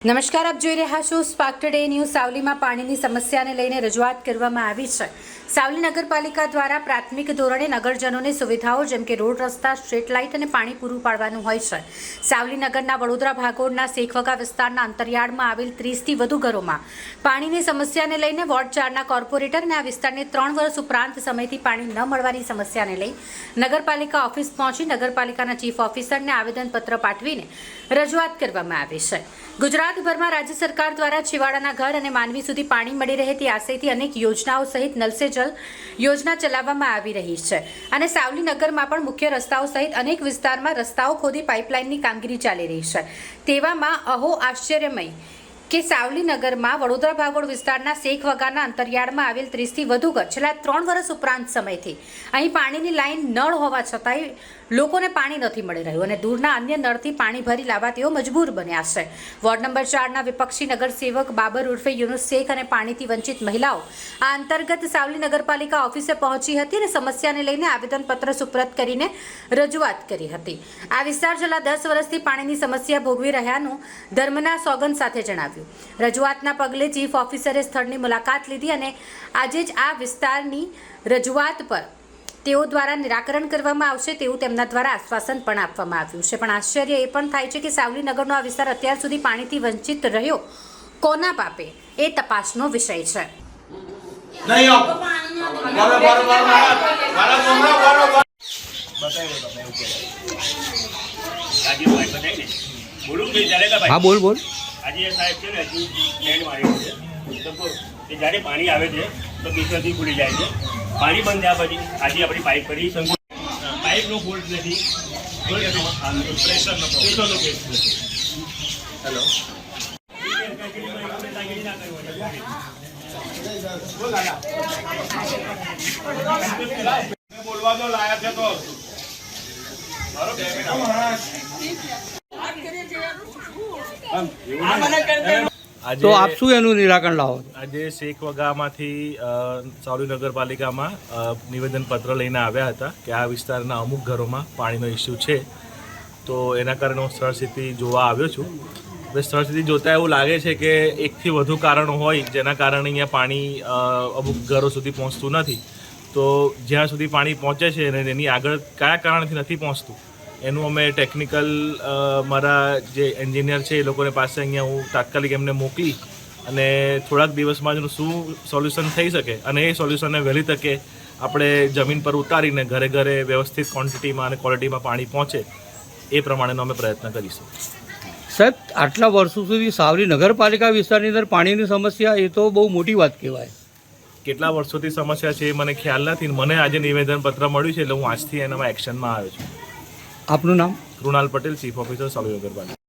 નમસ્કાર, આપ જોઈ રહ્યા છો સ્પાર્ક ટુડે ન્યૂઝ સાવલીમાં પાણીની સમસ્યાને લઈને રજૂઆત કરવામાં આવી છે. સાવલી નગરપાલિકા દ્વારા પ્રાથમિક ધોરણે નગરજનોની સુવિધાઓ, જેમ કે રોડ રસ્તા, સ્ટ્રીટ લાઇટ અને પાણી પૂરું પાડવાનું હોય છે. સાવલી નગરના વડોદરા ભાગોળના શેખવગા વિસ્તારના અંતરિયાળમાં આવેલ ત્રીસથી વધુ ઘરોમાં પાણીની સમસ્યાને લઈને વોર્ડ ચારના કોર્પોરેટર અને આ વિસ્તારને ત્રણ વર્ષ ઉપરાંત સમયથી પાણી ન મળવાની સમસ્યાને લઈ નગરપાલિકા ઓફિસ પહોંચી નગરપાલિકાના ચીફ ઓફિસરને આવેદનપત્ર પાઠવીને રજૂઆત કરવામાં આવી છે. ગુજરાતભરમાં રાજ્ય સરકાર દ્વારા છેવાડાના ઘર અને માનવી સુધી પાણી મળી રહે તે આશયથી અનેક યોજનાઓ સહિત નલ જલ યોજના ચલાવવામાં આવી રહી છે. અને સાવલી નગરમાં પણ મુખ્ય રસ્તાઓ સહિત અનેક વિસ્તારમાં રસ્તાઓ ખોદી પાઇપલાઇનની કામગીરી ચાલી રહી છે. તેવામાં અહો આશ્ચર્યમય કે સાવલી નગરમાં વડોદરા ભાગોળ વિસ્તારના શેખ વગાના અંતરિયાળમાં આવેલ ત્રીસથી વધુ ઘર, છેલ્લા ત્રણ વર્ષ ઉપરાંત સમયથી. અહીં પાણીની લાઈન નળ હોવા છતાંય લોકોને પાણી નથી મળી રહ્યું અને દૂરના અન્ય નળથી પાણી ભરી લાવવા તેઓ મજબૂર બન્યા છે. વોર્ડ નંબર ચારના વિપક્ષી નગરસેવક બાબર ઉર્ફે યુનુસ શેખ અને પાણીથી વંચિત મહિલાઓ આ અંતર્ગત સાવલી નગરપાલિકા ઓફિસે પહોંચી હતી અને સમસ્યાને લઈને આવેદનપત્ર સુપ્રત કરીને રજૂઆત કરી હતી. આ વિસ્તાર છેલ્લા દસ વર્ષથી પાણીની સમસ્યા ભોગવી રહ્યાનું ધર્મના સોગંદ સાથે જણાવ્યું. રજૂઆતના પગલે ચીફ ઓફિસરે સ્થળની મુલાકાત લીધી અને આજે જ આ વિસ્તારની રજૂઆત પર તેઓ દ્વારા નિરાકરણ કરવામાં આવશે તેવું તેમના દ્વારા આશ્વાસન પણ આપવામાં આવ્યું છે. પણ આશ્ચર્ય એ પણ થાય છે કે સાવલી નગરનો આ વિસ્તાર અત્યાર સુધી પાણીથી વંચિત રહ્યો કોના પાપે? એ તપાસનો વિષય છે. હા બોલ બોલ. આજે સાહેબ છે ને હજુ લેન્ડ મારી છે. તો જ્યારે પાણી આવે છે તો કેસરથી ખુલી જાય છે. પાણી બંધ થયા પછી આજે આપણી પાઇપ કરી શંકુ પાઇપનો ફોલ્ટ નથી પ્રેશરનો પ્રેશરનો કેસ નથી. હેલો બોલવા તો લાયા છે તો. તો આપ શું એનું નિરાકરણ લાવો આજે શેખ વગામાંથી સાવલી નગરપાલિકામાં નિવેદન પત્ર લઈને આવ્યા હતા કે આ વિસ્તારના અમુક ઘરોમાં પાણીનો ઇસ્યુ છે. તો એના કારણે હું સ્થળ સ્થિતિ જોવા આવ્યો છું. હવે સ્થળ સ્થિતિ જોતાં એવું લાગે છે કે એકથી વધુ કારણો હોય જેના કારણે અહીંયા પાણી અમુક ઘરો સુધી પહોંચતું નથી. તો જ્યાં સુધી પાણી પહોંચે છે અને એની આગળ કયા કારણથી નથી પહોંચતું એનું અમે ટેકનિકલ મારા જે એન્જિનિયર છે એ લોકોને પાસે અહીંયા હું તાત્કાલિક એમને મોકલી અને થોડાક દિવસમાં જ શું સોલ્યુશન થઈ શકે અને એ સોલ્યુશનને વહેલી તકે આપણે જમીન પર ઉતારીને ઘરે ઘરે વ્યવસ્થિત ક્વોન્ટિટીમાં અને ક્વોલિટીમાં પાણી પહોંચે એ પ્રમાણેનો અમે પ્રયત્ન કરીશું. સાહેબ આટલા વર્ષો સુધી સાવરી નગરપાલિકા વિસ્તારની અંદર પાણીની સમસ્યા એ તો બહુ મોટી વાત કહેવાય. કેટલા વર્ષોથી સમસ્યા છે એ મને ખ્યાલ નથી મને આજે નિવેદનપત્ર મળ્યું છે એટલે હું આજથી એનામાં એક્શનમાં આવ્યો છું. આપનું નામ? Krunal Patel chief officer Savli Nagarpalika